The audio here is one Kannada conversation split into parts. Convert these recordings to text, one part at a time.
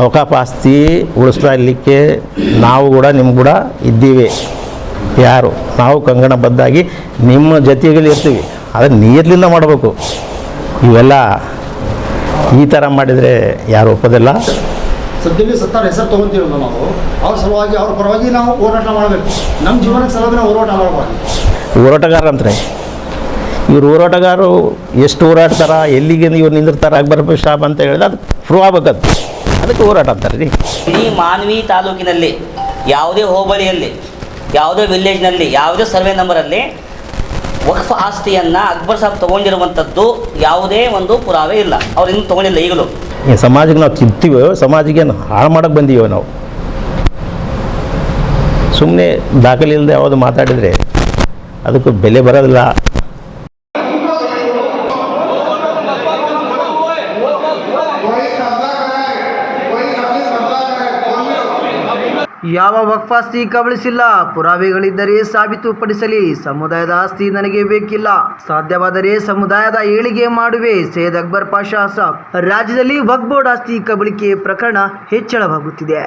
ಅವಕಾಶ ಆಸ್ತಿ ಉಳಿಸ್ತಾ ಇರಲಿಕ್ಕೆ ನಾವು ಕೂಡ ನಿಮ್ಮ ಕೂಡ ಇದ್ದೀವಿ. ಯಾರು? ನಾವು ಕಂಗಣಬದ್ಧಾಗಿ ನಿಮ್ಮ ಜೊತೆಗೆ ಇರ್ತೀವಿ. ಆದರೆ ನೀರ್ಲಿಂದ ಮಾಡಬೇಕು. ಇವೆಲ್ಲ ಈ ಥರ ಮಾಡಿದರೆ ಯಾರು ಒಪ್ಪೋದಿಲ್ಲ. ಸದ್ಯದಲ್ಲಿ ಸತ್ತಾರ ಹೆಸರು ನಾವು. ಅವ್ರ ಸಲುವಾಗಿ ಅವ್ರ ಪರವಾಗಿ ನಾವು ಹೋರಾಟ ಮಾಡಬೇಕು. ನಮ್ಮ ಜೀವನಕ್ಕೆ ಸಲುವಾಗಿ ನಾವು ಹೋರಾಟ ಮಾಡಬಾರ್ದು. ಹೋರಾಟಗಾರ ಅಂತಾರೆ. ಇವ್ರು ಹೋರಾಟಗಾರರು ಎಷ್ಟು ಹೋರಾಡ್ತಾರ ಎಲ್ಲಿಗೆ ಇವ್ರು ನಿಂದಿರ್ತಾರೆ ಅಕ್ಬರ್ ಶಾಪ್ ಅಂತ ಹೇಳಿದ್ರೆ ಅದು ಪ್ರೂವ್ ಆಗ್ಬೇಕದು. ಅದಕ್ಕೆ ಹೋರಾಟ ಅಂತಾರೆ ರೀ. ಇಡೀ ಮಾನ್ವಿ ತಾಲೂಕಿನಲ್ಲಿ ಯಾವುದೇ ಹೋಬಳಿಯಲ್ಲಿ ಯಾವುದೇ ವಿಲೇಜ್ನಲ್ಲಿ ಯಾವುದೇ ಸರ್ವೆ ನಂಬರಲ್ಲಿ ವಕ್ಫ್ ಆಸ್ತಿಯನ್ನು ಅಕ್ಬರ್ ಸಾಬ್ ತೊಗೊಂಡಿರುವಂಥದ್ದು ಯಾವುದೇ ಒಂದು ಪುರಾವೆ ಇಲ್ಲ. ಅವ್ರು ಇನ್ನೂ ತೊಗೊಂಡಿಲ್ಲ ಈಗಲೂ. ಈ ಸಮಾಜಕ್ಕೆ ನಾವು ತಿಂತೀವೋ ಸಮಾಜಕ್ಕೆ ಹಾಳು ಮಾಡಕ್ಕೆ ಬಂದೀವೋ ನಾವು? ಸುಮ್ಮನೆ ದಾಖಲೆ ಇಲ್ಲದೆ ಯಾವುದು ಮಾತಾಡಿದರೆ ಅದಕ್ಕೂ ಬೆಲೆ ಬರೋದಿಲ್ಲ. ಯಾವ ವಕ್ಫಾಸ್ತಿ ಕಬಳಿಸಿಲ್ಲ? ಪುರಾವೆಗಳಿದ್ದರೆ ಸಾಬೀತುಪಡಿಸಲಿ. ಸಮುದಾಯದ ಆಸ್ತಿ ನನಗೆ ಬೇಕಿಲ್ಲ. ಸಾಧ್ಯವಾದರೆ ಸಮುದಾಯದ ಏಳಿಗೆ ಮಾಡುವೆ, ಸೈಯದ್ ಅಕ್ಬರ್ ಪಾಷಾ ಸಾಬ್. ರಾಜ್ಯದಲ್ಲಿ ವಕ್ಬೋರ್ಡ್ ಆಸ್ತಿ ಕಬಳಿಕೆ ಪ್ರಕರಣ ಹೆಚ್ಚಳವಾಗುತ್ತಿದೆ.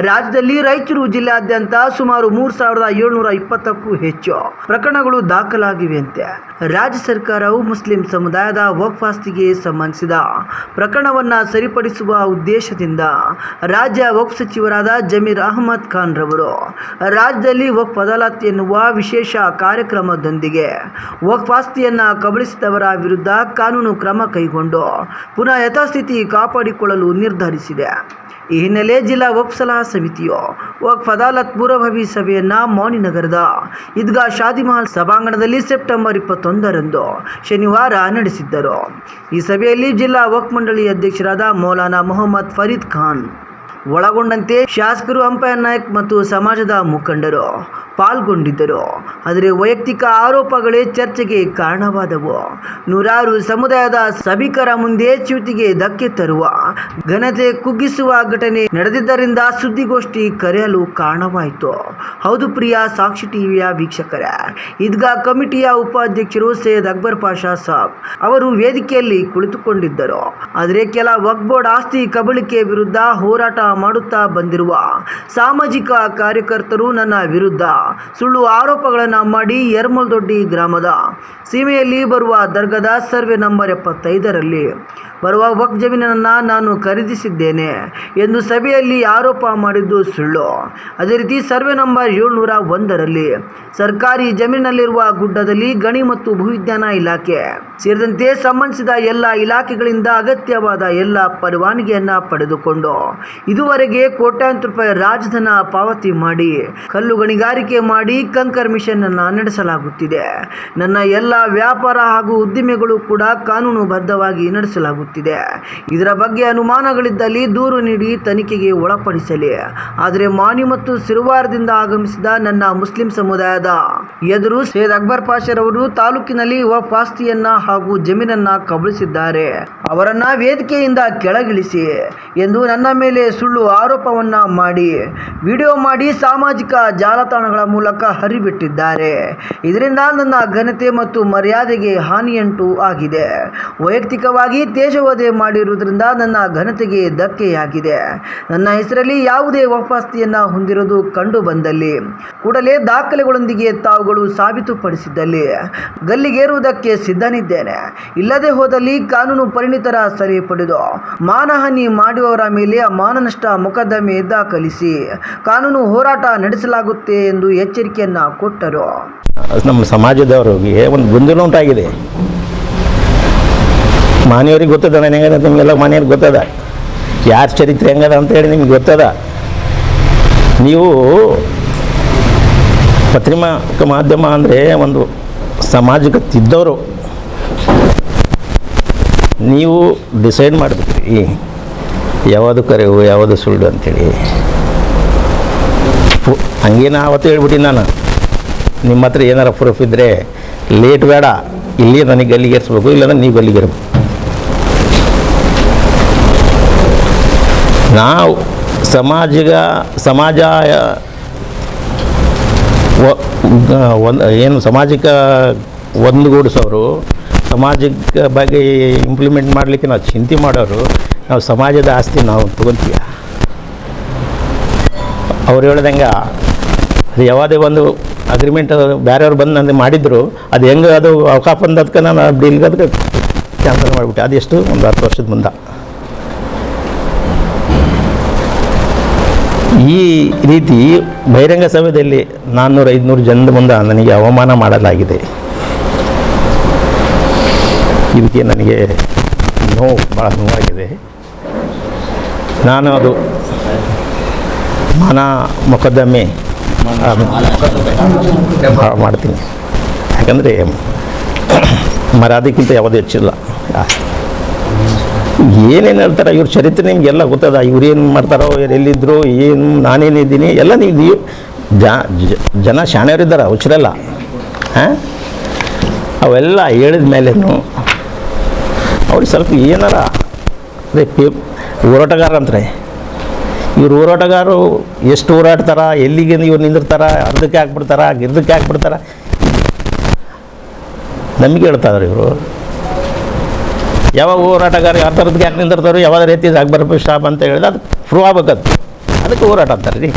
ರಾಜ್ಯದಲ್ಲಿ ರಾಯಚೂರು ಜಿಲ್ಲಾದ್ಯಂತ ಸುಮಾರು ಮೂರು ಸಾವಿರದ ಏಳ್ನೂರ ಇಪ್ಪತ್ತಕ್ಕೂ ಹೆಚ್ಚು ಪ್ರಕರಣಗಳು ದಾಖಲಾಗಿವೆಯಂತೆ. ರಾಜ್ಯ ಸರ್ಕಾರವು ಮುಸ್ಲಿಂ ಸಮುದಾಯದ ವಕ್ಫಾಸ್ತಿಗೆ ಸಂಬಂಧಿಸಿದ ಪ್ರಕರಣವನ್ನ ಸರಿಪಡಿಸುವ ಉದ್ದೇಶದಿಂದ ರಾಜ್ಯ ವಕ್ಫ್ ಸಚಿವರಾದ ಜಮೀರ್ ಅಹಮದ್ ಖಾನ್ ರವರು, ರಾಜ್ಯದಲ್ಲಿ ವಕ್ ಅದಾಲತ್ ಎನ್ನುವ ವಿಶೇಷ ಕಾರ್ಯಕ್ರಮದೊಂದಿಗೆ ವಕ್ಫ್ ಆಸ್ತಿಯನ್ನ ಕಬಳಿಸಿದವರ ವಿರುದ್ಧ ಕಾನೂನು ಕ್ರಮ ಕೈಗೊಂಡು ಪುನಃ ಯಥಾಸ್ಥಿತಿ ಕಾಪಾಡಿಕೊಳ್ಳಲು ನಿರ್ಧರಿಸಿದೆ. ಈ ಹಿನ್ನೆಲೆ ಜಿಲ್ಲಾ ವಕ್ಫ್ ಸಲಹಾ ಸಮಿತಿಯು ವಕ್ಫ್ ಅದಾಲತ್ ಪೂರ್ವಭಾವಿ ಸಭೆಯನ್ನ ಮೌನಿನಗರದ ಈದ್ಗಾ ಶಾದಿಮಹಲ್ ಸಭಾಂಗಣದಲ್ಲಿ ಸೆಪ್ಟೆಂಬರ್ ಇಪ್ಪತ್ತೊಂದರಂದು ಶನಿವಾರ ನಡೆಸಿದ್ದರು. ಈ ಸಭೆಯಲ್ಲಿ ಜಿಲ್ಲಾ ವಕ್ ಮಂಡಳಿ ಅಧ್ಯಕ್ಷರಾದ ಮೌಲಾನಾ ಮೊಹಮ್ಮದ್ ಫರೀದ್ ಖಾನ್ ಒಳಗೊಂಡಂತೆ ಶಾಸಕರು ಅಂಪೈರ್ ನಾಯಕ್ ಮತ್ತು ಸಮಾಜದ ಮುಖಂಡರು. ಪಾಲ್ಗೊಂಡಿದ್ದರು. ಆದರೆ ವೈಯಕ್ತಿಕ ಆರೋಪಗಳೇ ಚರ್ಚೆಗೆ ಕಾರಣವಾದವು. ನೂರಾರು ಸಮುದಾಯದ ಸಭಿಕರ ಮುಂದೆ ಚ್ಯುತಿಗೆ ಧಕ್ಕೆ ತರುವ, ಘನತೆ ಕುಗ್ಗಿಸುವ ಘಟನೆ ನಡೆದಿದ್ದರಿಂದ ಸುದ್ದಿಗೋಷ್ಠಿ ಕರೆಯಲು ಕಾರಣವಾಯಿತು. ಹೌದು ಪ್ರಿಯ, ಸಾಕ್ಷಿ ಟಿವಿಯ ವೀಕ್ಷಕರೇ. ಈದ್ಗಾ ಕಮಿಟಿಯ ಉಪಾಧ್ಯಕ್ಷರು ಸೈಯದ್ ಅಕ್ಬರ್ ಪಾಷಾ ಸಾಬ್ ಅವರು ವೇದಿಕೆಯಲ್ಲಿ ಕುಳಿತುಕೊಂಡಿದ್ದರು. ಆದರೆ ಕೆಲ ವಕ್ಬೋರ್ಡ್ ಆಸ್ತಿ ಕಬಳಿಕೆ ವಿರುದ್ಧ ಹೋರಾಟ ಮಾಡುತ್ತಾ ಬಂದಿರುವ ಸಾಮಾಜಿಕ ಕಾರ್ಯಕರ್ತರು ನನ್ನ ವಿರುದ್ಧ ಸುಳ್ಳು ಆರೋಪಗಳನ್ನು ಮಾಡಿ ಯರ್ಮಲ್ದೊಡ್ಡಿ ಗ್ರಾಮದ ಸೀಮೆಯಲ್ಲಿ ಬರುವ ದರ್ಗದ ಸರ್ವೆ ನಂಬರ್ ಎಪ್ಪತ್ತೈದರಲ್ಲಿ. ಬರುವ ವಕ್ ಜಮೀನನ್ನು ನಾನು ಖರೀದಿಸಿದ್ದೇನೆ ಎಂದು ಸಭೆಯಲ್ಲಿ ಆರೋಪ ಮಾಡಿದ್ದು ಸುಳ್ಳು. ಅದೇ ರೀತಿ ಸರ್ವೆ ನಂಬರ್ ಏಳ್ನೂರ ಒಂದರಲ್ಲಿ ಸರ್ಕಾರಿ ಜಮೀನಿನಲ್ಲಿರುವ ಗುಡ್ಡದಲ್ಲಿ ಗಣಿ ಮತ್ತು ಭೂವಿಜ್ಞಾನ ಇಲಾಖೆ ಸೇರಿದಂತೆ ಸಂಬಂಧಿಸಿದ ಎಲ್ಲ ಇಲಾಖೆಗಳಿಂದ ಅಗತ್ಯವಾದ ಎಲ್ಲ ಪರವಾನಗಿಯನ್ನು ಪಡೆದುಕೊಂಡು ಇದುವರೆಗೆ ಕೋಟ್ಯಾಂತರ ರೂಪಾಯಿ ರಾಜಧನ ಪಾವತಿ ಮಾಡಿ ಕಲ್ಲು ಗಣಿಗಾರಿಕೆ ಮಾಡಿ ಕಂಕರ್ ಮಿಷನ್ ಅನ್ನ ನಡೆಸಲಾಗುತ್ತಿದೆ. ನನ್ನ ಎಲ್ಲ ವ್ಯಾಪಾರ ಹಾಗೂ ಉದ್ದಿಮೆಗಳು ಕೂಡ ಕಾನೂನುಬದ್ಧವಾಗಿ ನಡೆಸಲಾಗುತ್ತಿದೆ. ಇದರ ಬಗ್ಗೆ ಅನುಮಾನಗಳಿದ್ದಲ್ಲಿ ದೂರು ನೀಡಿ ತನಿಖೆಗೆ ಒಳಪಡಿಸಲಿ. ಆದರೆ ಮಾನಿ ಮತ್ತು ಸಿರುವಾರದಿಂದ ಆಗಮಿಸಿದ ನನ್ನ ಮುಸ್ಲಿಂ ಸಮುದಾಯದ ಎದುರು ಸೈಯದ್ ಅಕ್ಬರ್ ಪಾಷರವರು ತಾಲೂಕಿನಲ್ಲಿ ಯುವ ಆಸ್ತಿಯನ್ನ ಹಾಗೂ ಜಮೀನನ್ನ ಕಬಳಿಸಿದ್ದಾರೆ. ಅವರನ್ನ ವೇದಿಕೆಯಿಂದ ಕೆಳಗಿಳಿಸಿ ಎಂದು ನನ್ನ ಮೇಲೆ ಸುಳ್ಳು ಆರೋಪವನ್ನ ಮಾಡಿ, ವಿಡಿಯೋ ಮಾಡಿ ಸಾಮಾಜಿಕ ಜಾಲತಾಣಗಳ ಮೂಲಕ ಹರಿಬಿಟ್ಟಿದ್ದಾರೆ. ಇದರಿಂದ ನನ್ನ ಘನತೆ ಮತ್ತು ಮರ್ಯಾದೆಗೆ ಹಾನಿಯಂಟು ಆಗಿದೆ. ವೈಯಕ್ತಿಕವಾಗಿ ತೇಜವಧೆ ಮಾಡಿರುವುದರಿಂದ ನನ್ನ ಘನತೆಗೆ ಧಕ್ಕೆಯಾಗಿದೆ. ನನ್ನ ಹೆಸರಲ್ಲಿ ಯಾವುದೇ ವಾಪಾಸ್ತಿಯನ್ನು ಹೊಂದಿರೋದು ಕಂಡು ಬಂದಲ್ಲಿ. ಕೂಡಲೇ ದಾಖಲೆಗಳೊಂದಿಗೆ ತಾವುಗಳು ಸಾಬೀತುಪಡಿಸಿದ್ದಲ್ಲಿ. ಗಲ್ಲಿಗೇರುವುದಕ್ಕೆ ಸಿದ್ಧನಿದ್ದೇನೆ. ಇಲ್ಲದೆ ಹೋದಲ್ಲಿ ಕಾನೂನು ಪರಿಣಿತರ ಸರಿ ಪಡೆದು ಮಾನಹಾನಿ ಮಾಡುವವರ ಮೇಲೆ ಮಾನನಷ್ಟ ಮೊಕದ್ದಮೆ ದಾಖಲಿಸಿ ಕಾನೂನು ಹೋರಾಟ ನಡೆಸಲಾಗುತ್ತೆ ಎಂದು ಎಚ್ಚರಿಕೆಯನ್ನ ಕೊಟ್ಟರು. ನಮ್ಮ ಸಮಾಜದವರಿಗೆ ಒಂದು ಗೊಂದಲ ಉಂಟಾಗಿದೆ. ಮಾನ್ಯವ್ರಿಗೆ ಗೊತ್ತದ ನಾನು ಹೆಂಗದ ನಿಮಗೆಲ್ಲ ಮನೆಯವ್ರಿಗೆ ಗೊತ್ತದ? ಯಾರ ಚರಿತ್ರೆ ಹೆಂಗದ ಅಂತೇಳಿ ನಿಮ್ಗೆ ಗೊತ್ತದ? ನೀವು ಪತ್ರಿಮಾ ಮಾಧ್ಯಮ ಅಂದರೆ ಒಂದು ಸಮಾಜಕ್ಕೆ ತಿದ್ದವರು ನೀವು ಡಿಸೈಡ್ ಮಾಡಬೇಕ್ರಿ. ಯಾವುದು ಕರೆವು, ಯಾವುದು ಸುಳ್ಳು ಅಂತೇಳಿ. ಹಂಗೆ ನಾ ಅವತ್ತು ಹೇಳ್ಬಿಟ್ಟಿನಿ ನಾನು. ನಿಮ್ಮ ಹತ್ರ ಏನಾರ ಪ್ರೂಫ್ ಇದ್ದರೆ ಲೇಟ್ ಬೇಡ. ಇಲ್ಲಿ ನನಗೆ ಗಲ್ಲಿಗೇರಿಸ್ಬೇಕು, ಇಲ್ಲಾಂದ್ರೆ ನೀವು ಗಲ್ಲಿಗೇರ್ಬೇಕು ನಾವು ಸಮಾಜಿಗ ಸಮಾಜ ಒಂದು, ಏನು ಸಮಾಜಿಕ ಒಂದುಗೂಡಿಸೋರು ಸಮಾಜಕ್ಕೆ ಬಗ್ಗೆ ಇಂಪ್ಲಿಮೆಂಟ್ ಮಾಡಲಿಕ್ಕೆ ನಾವು ಚಿಂತೆ ಮಾಡೋರು, ನಾವು ಸಮಾಜದ ಆಸ್ತಿ ನಾವು ತಗೊತೀವಿ ಅವ್ರು ಹೇಳ್ದಂಗೆ, ಅದು ಯಾವುದೇ ಒಂದು ಅಗ್ರಿಮೆಂಟ್ ಬೇರೆಯವ್ರು ಬಂದು ನನಗೆ ಮಾಡಿದ್ರು, ಅದು ಹೆಂಗೆ ಅದು ಅವಕಾಶ ಬಂದದಕ್ಕೆ ನಾನು ಡೀಲ್ಗೆ ಅದಕ್ಕೆ ಕ್ಯಾನ್ಸಲ್ ಮಾಡಿಬಿಟ್ಟೆ. ಅದೆಷ್ಟು ಒಂದು ಹತ್ತು ವರ್ಷದ ಮುಂದೆ. ಈ ರೀತಿ ಬಹಿರಂಗ ಸಭೆಯಲ್ಲಿ ನಾನ್ನೂರು ಐದುನೂರು ಜನದ ಮುಂದೆ ನನಗೆ ಅವಮಾನ ಮಾಡಲಾಗಿದೆ. ಇದಕ್ಕೆ ನನಗೆ ನೋವು ಭಾಳ ನೋವಾಗಿದೆ. ನಾನು ಅದು ಮನ ಮೊಕದ್ದಮೆ ಭಾಳ ಮಾಡ್ತೀನಿ. ಯಾಕಂದರೆ ಮರ್ಯಾದಕ್ಕಿಂತ ಯಾವುದೂ ಹೆಚ್ಚಿಲ್ಲ. ಏನೇನು ಹೇಳ್ತಾರೆ, ಇವ್ರ ಚರಿತ್ರೆ ನಿಮಗೆಲ್ಲ ಗೊತ್ತದ? ಇವ್ರು ಏನು ಮಾಡ್ತಾರೋ ಇವ್ರು ಎಲ್ಲಿದ್ದರು ಏನು ನಾನೇನಿದ್ದೀನಿ ಎಲ್ಲ ನೀವು ಜನ ಶಾಣೆಯವರಿದ್ದಾರೆ ಹುಚ್ಚರಲ್ಲ. ಹಾಂ? ಅವೆಲ್ಲ ಹೇಳಿದ ಮೇಲೇನು ಅವ್ರಿಗೆ ಸ್ವಲ್ಪ ಏನಾರ, ಅದೇ ಪೇ, ಹೋರಾಟಗಾರ ಅಂತಾರೆ. ಇವ್ರು ಹೋರಾಟಗಾರರು ಎಷ್ಟು ಹೋರಾಡ್ತಾರ, ಎಲ್ಲಿಗೆ ಇವ್ರು ನಿಂದಿರ್ತಾರ, ಅರ್ಧಕ್ಕೆ ಹಾಕ್ಬಿಡ್ತಾರ ಗಿರ್ದಕ್ಕೆ ಹಾಕ್ಬಿಡ್ತಾರ? ನಮಗೆ ಹೇಳ್ತಾ ಇವರು. ಯಾವಾಗ ಹೋರಾಟಗಾರ ಯಾವ ಥರದ್ದು ಯಾಕೆ ನಿಂದಿರ್ತಾರೋ ಯಾವ ರೀತಿ ಬರಬೇಕು ಸ್ಟಾಪ್ ಅಂತ ಹೇಳಿದ್ರೆ ಅದು ಪ್ರೂವ್ ಆಗ್ಬೇಕದು. ಅದಕ್ಕೆ ಹೋರಾಟ ಅಂತಾರೆ ರೀ.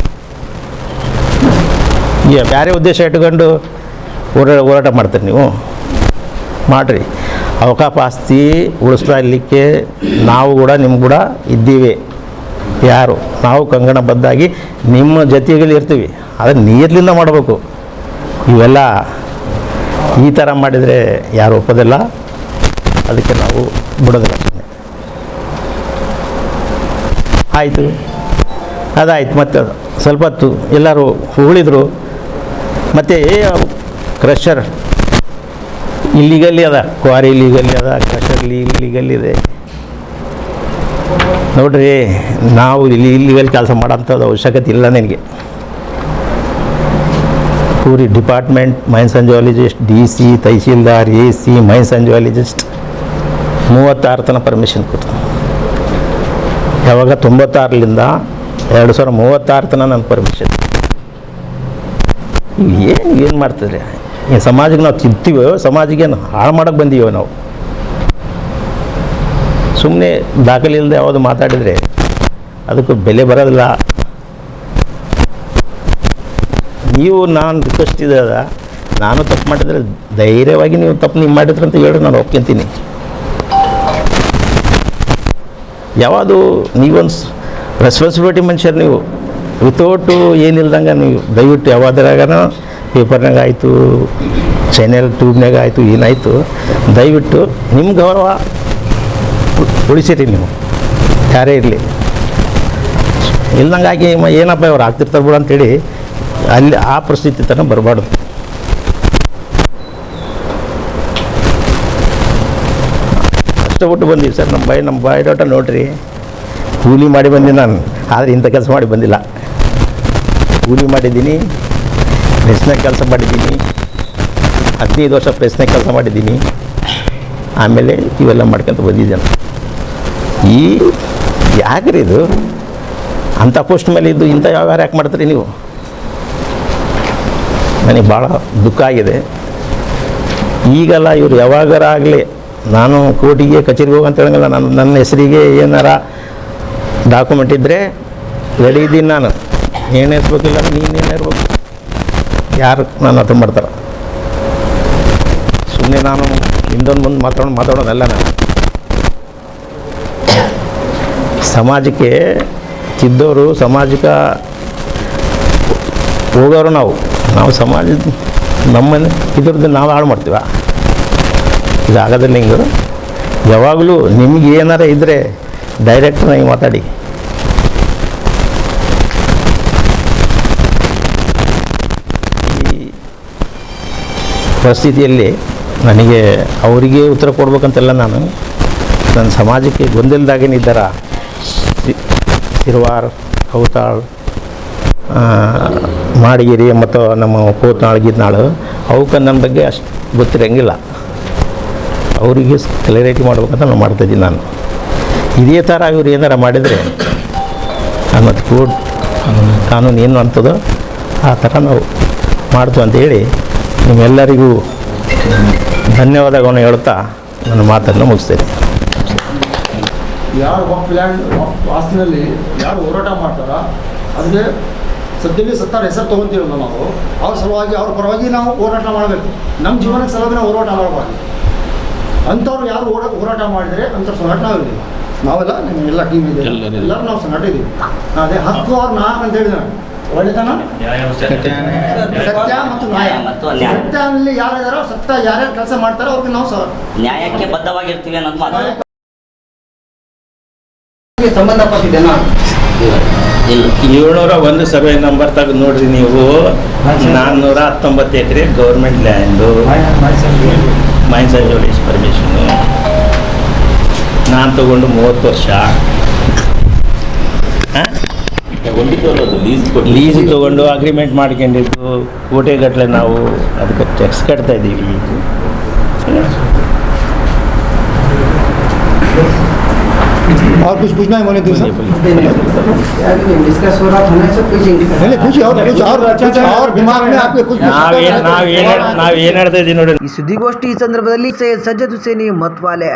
ಈಗ ಬೇರೆ ಉದ್ದೇಶ ಇಟ್ಕೊಂಡು ಹೋರಾ, ಹೋರಾಟ ಮಾಡ್ತೀರಿ ನೀವು? ಮಾಡಿರಿ. ಅವಕಾಶ ಆಸ್ತಿ ಉಳಿಸ್ಲಿಕ್ಕೆ ನಾವು ಕೂಡ ನಿಮ್ಮ ಕೂಡ ಇದ್ದೀವಿ. ಯಾರು? ನಾವು ಕಂಗಣ ಬದ್ದಾಗಿ ನಿಮ್ಮ ಜೊತೆಗಲ್ಲಿ ಇರ್ತೀವಿ. ಅದನ್ನು ನೀರ್ಲಿಂದ ಮಾಡಬೇಕು. ಇವೆಲ್ಲ ಈ ಥರ ಮಾಡಿದರೆ ಯಾರು ಒಪ್ಪೋದಿಲ್ಲ. ಅದಕ್ಕೆ ನಾವು ಬಿಡೋದಿಲ್ಲ. ಸುಮ್ಮನೆ ಆಯಿತು. ಅದಾಯ್ತು, ಮತ್ತೆ ಸ್ವಲ್ಪ ಹೊತ್ತು ಎಲ್ಲರೂ ಉಳಿದ್ರು. ಮತ್ತು ಕ್ರಷರ್ ಇಲ್ಲಿಗಲ್ಲಿ ಅದ ಕ್ವಾರಿ ಇಲ್ಲಿಗಲ್ಲಿ ಅದ ಕ್ರಷರ್ ಇಲ್ಲಿಗಲ್ಲಿ ಇದೆ. ನೋಡ್ರಿ, ನಾವು ಇಲ್ಲಿ ಇಲ್ಲಿಗಲ್ಲಿ ಕೆಲಸ ಮಾಡೋಂಥದ್ದು ಅವಶ್ಯಕತೆ ಇಲ್ಲ ನಿನಗೆ. Puri department mines and geologist D C tahsildar A C mines and geologist ಮೂವತ್ತಾರು ತನಕ ಪರ್ಮಿಷನ್ ಕೊಡ್ತಾನೆ. ಯಾವಾಗ ತೊಂಬತ್ತಾರರಿಂದ ಎರಡು ಸಾವಿರ ಮೂವತ್ತಾರು ತನಕ ನನ್ನ ಪರ್ಮಿಷನ್ ಏನು ಏನು ಮಾಡ್ತಿದ್ರಿ? ಈ ಸಮಾಜಕ್ಕೆ ನಾವು ತಿಂತೀವೋ, ಸಮಾಜಕ್ಕೆ ಏನು ಹಾಳು ಮಾಡೋಕ್ಕೆ ಬಂದೀವೋ ನಾವು? ಸುಮ್ಮನೆ ದಾಖಲೆ ಇಲ್ಲದೆ ಯಾವುದು ಮಾತಾಡಿದರೆ ಅದಕ್ಕೆ ಬೆಲೆ ಬರೋದಿಲ್ಲ. ನೀವು ನಾನು ರಿಕ್ವೆಸ್ಟ್ ಇದೆ ನಾನು ತಪ್ಪು ಮಾಡಿದರೆ ಧೈರ್ಯವಾಗಿ ನೀವು ತಪ್ಪು ನೀವು ಮಾಡಿದ್ರಂತ ಹೇಳಿ ನಾನು ಒಪ್ಕೊಂತೀನಿ. ಯಾವುದು ನೀವೊಂದು ರೆಸ್ಪಾನ್ಸಿಬಿಲಿಟಿ ಮನುಷ್ಯರು ನೀವು, ವಿತೌಟು ಏನಿಲ್ದಂಗೆ ನೀವು, ದಯವಿಟ್ಟು ಯಾವ್ದ್ರಾಗನ ಪೇಪರ್ನಾಗ ಆಯಿತು ಚಾನೆಲ್ ಟ್ಯೂಬ್ನಾಗ ಆಯಿತು, ಏನಾಯಿತು, ದಯವಿಟ್ಟು ನಿಮ್ಮ ಗೌರವ ಉಳಿಸಿರಿ ನೀವು. ಯಾರೇ ಇರಲಿ. ಇಲ್ದಂಗಾಗಿ ಏನಪ್ಪ ಇವ್ರು ಆಗ್ತಿರ್ತಾರೆ ಬಿಡು ಅಂತೇಳಿ ಅಲ್ಲಿ ಆ ಪರಿಸ್ಥಿತಿ ತನಕ ಬರಬಾರ್ದು. ಕಷ್ಟಪಟ್ಟು ಬಂದೀವಿ ಸರ್. ನಮ್ಮ ಬಾಯಿ ನಮ್ಮ ಬಾಯಿಡೋಟ ನೋಡ್ರಿ. ಕೂಲಿ ಮಾಡಿ ಬಂದೀನಿ ನಾನು. ಆದರೆ ಇಂಥ ಕೆಲಸ ಮಾಡಿ ಬಂದಿಲ್ಲ. ಕೂಲಿ ಮಾಡಿದ್ದೀನಿ. ಪ್ರೆಸ್ನಾಗ ಕೆಲಸ ಮಾಡಿದ್ದೀನಿ. ಹದಿನೈದು ವರ್ಷ ಪ್ರೆಸ್ನಾಗ ಕೆಲಸ ಮಾಡಿದ್ದೀನಿ. ಆಮೇಲೆ ಇವೆಲ್ಲ ಮಾಡ್ಕೊಂತ ಬಂದಿದ್ದೇನೆ. ಈ ಯಾಕ್ರಿ ಇದು? ಅಂಥ ಪೋಸ್ಟ್ ಮೇಲೆ ಇದ್ದು ಇಂಥ ವ್ಯವಹಾರ ಯಾಕೆ ಮಾಡ್ತೀರಿ ನೀವು? ನನಗೆ ಭಾಳ ದುಃಖ ಆಗಿದೆ. ಈಗೆಲ್ಲ ಇವರು ಯಾವಾಗಾರ ಆಗಲಿ ನಾನು ಕೋರ್ಟಿಗೆ ಕಚೇರಿಗೆ ಹೋಗಂತ ಹೇಳಂಗಿಲ್ಲ. ನಾನು ನನ್ನ ಹೆಸರಿಗೆ ಏನಾರ ಡಾಕ್ಯುಮೆಂಟ್ ಇದ್ದರೆ ರೆಡಿ ಇದ್ದೀನಿ ನಾನು. ಏನು ಇರ್ಬೇಕಿಲ್ಲ ನೀನೇನು ಇರ್ಬೇಕು ಯಾರು ನಾನು ಅರ್ಥ ಮಾಡ್ತಾರೆ? ಸುಮ್ಮನೆ ನಾನು ಹಿಂದೊಂದು ಮುಂದೆ ಮಾತಾಡೋದು ಮಾತಾಡೋದಲ್ಲ ನಾನು. ಸಮಾಜಕ್ಕೆ ತಿದ್ದೋರು ಸಮಾಜಕ್ಕೆ ಹೋಗೋರು ನಾವು. ನಾವು ಸಮಾಜದ ನಮ್ಮನ್ನು ಇದ್ರದ್ದು ನಾವು ಹಾಳು ಮಾಡ್ತೀವ? ಇದು ಆಗೋದಿಲ್ಲ ಹಿಂಗೆ ಯಾವಾಗಲೂ ನಿಮ್ಗೆ ಏನಾರ ಇದ್ದರೆ ಡೈರೆಕ್ಟ್ ನನಗೆ ಮಾತಾಡಿ. ಈ ಪರಿಸ್ಥಿತಿಯಲ್ಲಿ ನನಗೆ ಅವರಿಗೆ ಉತ್ತರ ಕೊಡ್ಬೇಕಂತೆಲ್ಲ ನಾನು ನನ್ನ ಸಮಾಜಕ್ಕೆ ಗೊಂದಲದಾಗೇನಿದ್ದಾರ ಇದ್ದಾರ ಸಿರ್ವಾರ್, ಕೌತಾಳ್ ಮಾಡಿಗಿರಿ ಮತ್ತು ನಮ್ಮ ಕೂತ್ನಾಳ್, ಗೀತ್ನಾಳು, ಅವಕ್ಕೆ ನನ್ನ ಬಗ್ಗೆ ಅಷ್ಟು ಗೊತ್ತಿರಂಗಿಲ್ಲ. ಅವರಿಗೆ ಕ್ಲಾರಿಟಿ ಮಾಡ್ಬೇಕಂತ ನಾನು ಮಾಡ್ತಾಯಿದ್ದೀನಿ ನಾನು. ಇದೇ ಥರ ಇವ್ರು ಏನಾರ ಮಾಡಿದರೆ ಮತ್ತು ಕೋರ್ಟ್ ಕಾನೂನು ಏನು ಅಂತದೋ ಆ ಥರ ನಾವು ಮಾಡ್ತೀವಿ ಅಂತೇಳಿ ನಿಮ್ಮೆಲ್ಲರಿಗೂ ಧನ್ಯವಾದಗಳನ್ನು ಹೇಳ್ತಾ ನನ್ನ ಮಾತನ್ನು ಮುಗಿಸ್ತೇನೆ ಯಾರು ವಕ್ಫ್ ಲ್ಯಾಂಡ್ ಯಾರು ಹೋರಾಟ ಮಾಡ್ತಾರ? ಅದಕ್ಕೆ ಸದ್ಯದಲ್ಲಿ ಸತ್ತಾರ ಹೆಸರು ತೊಗೊಂತೀವಲ್ಲ ನಾವು, ಅವ್ರ ಸಲುವಾಗಿ ಅವ್ರ ಪರವಾಗಿ ನಾವು ಹೋರಾಟ ಮಾಡಬೇಕು. ನಮ್ಮ ಜೀವನಕ್ಕೆ ಸಲುವಾಗಿ ನಾವು ಹೋರಾಟ ಮಾಡಬಾರ್ದು. ಅಂಥವ್ರು ಯಾರು ಹೋರಾ ಹೋರಾಟ ಮಾಡಿದರೆ ಅಂಥವ್ರ ಸಂಘಟನೆ ನಾವಿದ್ದೀವಿ. ನಾವೆಲ್ಲ ನಿಮ್ಮ ಎಲ್ಲ ಟೀಮ್ ಇದೆ. ಎಲ್ಲರೂ. ನಾವು ಸಂಘಟ ಇದ್ದೀವಿ. ಅದೇ ಹತ್ತು ಆರು ನಾಲ್ಕು ಅಂತ ಹೇಳಿದ ಒಳ್ಳೆತನ? ಸತ್ಯ ಮತ್ತು ನ್ಯಾಯ. ಸತ್ಯ ಅಲ್ಲಿ ಯಾರಿದಾರೋ ಸತ್ಯ ಯಾರ್ಯಾರು ಕೆಲಸ ಮಾಡ್ತಾರೋ ಅವ್ರಿಗೆ ನಾವು ನ್ಯಾಯಕ್ಕೆ ಬದ್ಧವಾಗಿರ್ತೀವಿ ಅನ್ನೋದು ಮಾತು. ಏಳ್ನೂರ ಒಂದು ಸರ್ವೆ ನಂಬರ್ ತಗ ನೋಡ್ರಿ ನೀವು. ನಾನ್ನೂರ ಹತ್ತೊಂಬತ್ತು ಎಕರೆ government land mines isolation permission ನಾನು ತಗೊಂಡು ಮೂವತ್ತು ವರ್ಷ. ಲೀಸ್ ತಗೊಂಡು ಅಗ್ರಿಮೆಂಟ್ ಮಾಡ್ಕೊಂಡಿದ್ದು ಕೋಟೆಗಟ್ಟಲೆ ನಾವು ಅದಕ್ಕೆ ಟ್ಯಾಕ್ಸ್ ಕಟ್ತಾ ಇದ್ದೀವಿ. और कुछ पूछना है मोनी सर डिस्कस हो रहा था ना सब कुछ नहीं कुछ और कुछ और कुछ और दिमाग में आपके कुछ ನಾವೇನು ನಾವೇನು ನಾವೇನು ಹೇಳ್ತಾ ಇದ್ದೀವಿ ನೋಡಿ ಈ ಸುದ್ದಿಗೋಷ್ಠಿ ಸಂದರ್ಭದಲ್ಲಿ ಸೈಯದ್ ಸಜ್ಜದ್ ಹುಸೇನಿ ಮತ್ವಾಲೆ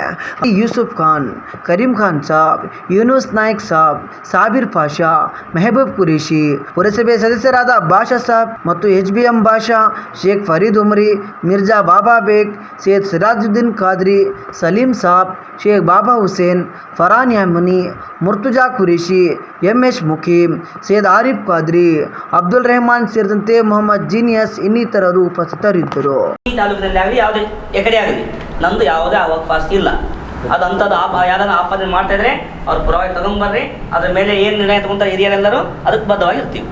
ಯೂಸುಫ್ ಖಾನ್ ಕರೀಂ ಖಾನ್ ಸಾಬ್ ಯೂನುಸ್ ನಾಯ್ಕ್ ಸಾಬ್ ಸಾಬಿರ್ ಪಾಷಾ ಮೆಹಬೂಬ್ ಕುರೇಶಿ ಪುರಸಭೆ ಸದಸ್ಯರಾದ ಬಾಷಾ ಸಾಬ್ ಮತ್ತು H B M Basha Sheikh Farid Umari Mirza Baba Baig Syed Sirajuddin Khadri Saleem Sab Sheikh Baba Hussain Farhan ಯಾಮನಿ Murtuza Qureshi M S ಮುಖೀಮ್ Syed Arif Khadri, Abdul Rehman ಸೇರಿದಂತೆ ಮೊಹಮ್ಮದ್ ಜೀನಿಯಸ್ ಇನ್ನಿತರರು ಉಪಸ್ಥಿತರಿದ್ದರು. ಈ ತಾಲೂಕಿನಲ್ಲಿ ಯಾವುದೇ ಎಕಡೆ ಆಗಲಿ, ನಂದು ಯಾವುದೇ ಅವಕಾಶ ಇಲ್ಲ. ಅದಂಥದ್ದು ಆಪ ಯಾರನ್ನ ಆಪಾದನೆ ಮಾಡ್ತಾ ಇದ್ರೆ ಅವ್ರ ಪರವಾಗಿ ತಗೊಂಡ್ಬರ್ರಿ ಅದ್ರ ಮೇಲೆ ಏನು ನಿರ್ಣಯ ತಗೊಂತಾರೆ ಹಿರಿಯರೆಲ್ಲರೂ, ಅದಕ್ಕೆ ಬದ್ಧವಾಗಿರ್ತೀವಿ.